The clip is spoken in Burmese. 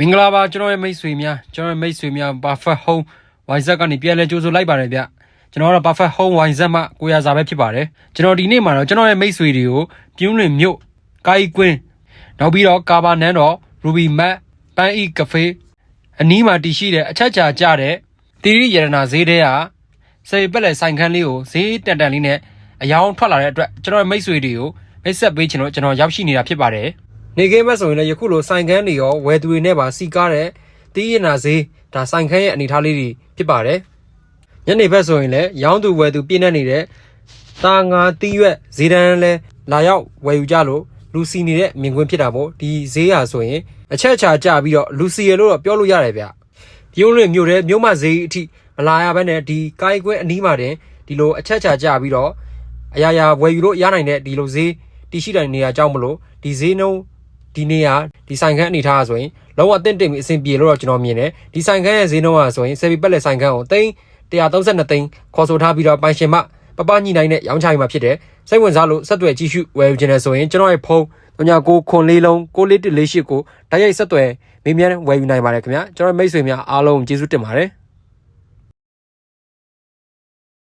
မင်္ဂလာပါကျွန်တော်ရဲ့မိတ်ဆွေများကျွန်တော်ရဲ့မိတ်ဆွေများ Perfect Home YZ ကနေပြန်လဲကြိုးဆိုလိုက်ပါတယ်ဗျကျွန်တော်ကတော့ Perfect Home YZ မှကိုရစာပဲဖြစ်ပါတယ်ကျွန်တော်ဒီနေ့မှာတော့ကျွန်တော်ရဲ့မိတ်ဆွေတွေကိုပြင်းလွင်မြို့ကိုင်ကွင်းနောက်ပြီးတော့ကာဘာနန်းတော် Ruby Mat ပန်းဤကဖေးအနီးမှာတည်ရှိတဲ့အချက်ချာကြတဲ့တီရီရတနာဈေးတဲကစေပက်လက်ဆိုင်ခန်းလေးကိုဈေးတန်တန်လေးနဲ့အယောင်ထွက်လာတဲ့အတွက်ကျွန်တော်ရဲ့မိတ်ဆွေတွေကိုမိတ်ဆက်ပေးချင်လို့ကျွန်တော်ရောက်ရှိနေတာဖြစ်ပါတယ် နေကင်းဘက်ဆိုရင်လည်းယခုလိုဆိုင်ခန်းတွေရောဝယ်သူတွေနဲ့ပါစီကားတဲ့တီးရနာဈေးဒါဆိုင်ခန်းရဲ့အနေအထားလေးတွေဖြစ်ပါတယ်။ညနေဘက်ဆိုရင်လည်းရောင်းသူဝယ်သူပြည့်နေနေတဲ့တာငါတီးရွက်ဈေးတန်းလဲလာရောက်ဝယ်ယူကြလို့လူစီနေတဲ့မြင်ကွင်းဖြစ်တာပေါ့ဒီဈေးဟာဆိုရင်အချက်အချာကြပြီးတော့လူစီရလို့တော့ပြောလို့ရတယ်ဗျ။ပြုံးလွင်မြို့တဲ့မြို့မဈေးအထိမလာရဘဲနဲ့ဒီကိုင်းကွင်းအနီးမှာတင်ဒီလိုအချက်အချာကြပြီးတော့အရာရာဝယ်ယူလို့ရနိုင်တဲ့ဒီလိုဈေးတရှိတိုင်းနေရာကြောင်းမလို့ဒီဈေးနှုန်း ဒီနေ့ကဒီဆိုင်ခန်းအနေထားဆိုရင်လုံးဝအသင့်တင်ပြီးအဆင်ပြေလို့တော့ကျွန်တော်မြင်တယ်ဒီဆိုင်ခန်းရဲ့ဈေးနှုန်းကဆိုရင်ဆယ်ပီပက်လက်ဆိုင်ခန်းကိုသိန်း132သိန်းခေါ်ဆိုထားပြီးတော့ပိုင်ရှင်မပပညှိနှိုင်းနဲ့ရောင်းချရေးမှာဖြစ်တယ်စိတ်ဝင်စားလို့ဆက်သွယ်ကြည့်ရှုဝယ်ယူခြင်းနဲ့ဆိုရင်ကျွန်တော်ရဲ့ဖုန်း39ခွန်လေးလုံး6လေး148ကိုတိုက်ရိုက်ဆက်သွယ်မေးမြန်းဝယ်ယူနိုင်ပါတယ်ခင်ဗျာကျွန်တော်မိတ်ဆွေများအားလုံးကျေးဇူးတင်ပါတယ်